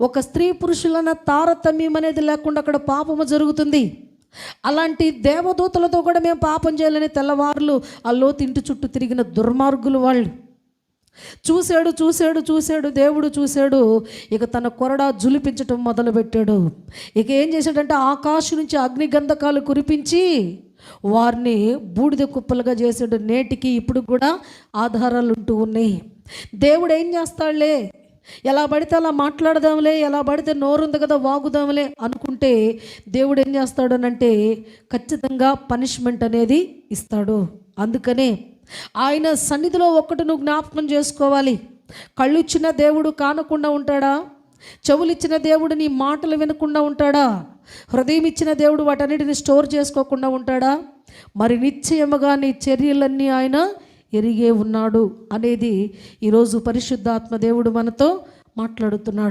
ఒక స్త్రీ పురుషులన్న తారతమ్యం అనేది లేకుండా అక్కడ పాపము జరుగుతుంది. అలాంటి దేవదూతలతో కూడా మేము పాపం చేయాలని తెల్లవారులు ఆ లోతింటి చుట్టూ తిరిగిన దుర్మార్గులు వాళ్ళు. చూశాడు చూశాడు చూశాడు దేవుడు చూశాడు. ఇక తన కొరడా జులిపించటం మొదలుపెట్టాడు. ఇక ఏం చేశాడంటే ఆకాశం నుంచి అగ్నిగంధకాలు కురిపించి వారిని బూడిద కుప్పలుగా చేసాడు నేటికి ఇప్పుడు కూడా ఆధారాలు ఉంటూ ఉన్నాయి. దేవుడు ఏం చేస్తాడులే? ఎలా పడితే అలా మాట్లాడదాంలే ఎలా పడితే నోరుంది కదా వాగుదాంలే అనుకుంటే దేవుడు ఏం చేస్తాడనంటే ఖచ్చితంగా పనిష్మెంట్ అనేది ఇస్తాడు. అందుకనే ఆయన సన్నిధిలో ఒక్కటి నువ్వు జ్ఞాపకం చేసుకోవాలి. కళ్ళు ఇచ్చిన దేవుడు కానకుండా ఉంటాడా? చెవులిచ్చిన దేవుడు నీ మాటలు వినకుండా ఉంటాడా? హృదయం ఇచ్చిన దేవుడు వాటన్నిటిని స్టోర్ చేసుకోకుండా ఉంటాడా? మరి నిశ్చయముగా నీ చర్యలన్నీ ఆయన ఎరిగే ఉన్నాడు అనేది ఈరోజు పరిశుద్ధాత్మ దేవుడు మనతో మాట్లాడుతున్నాడు.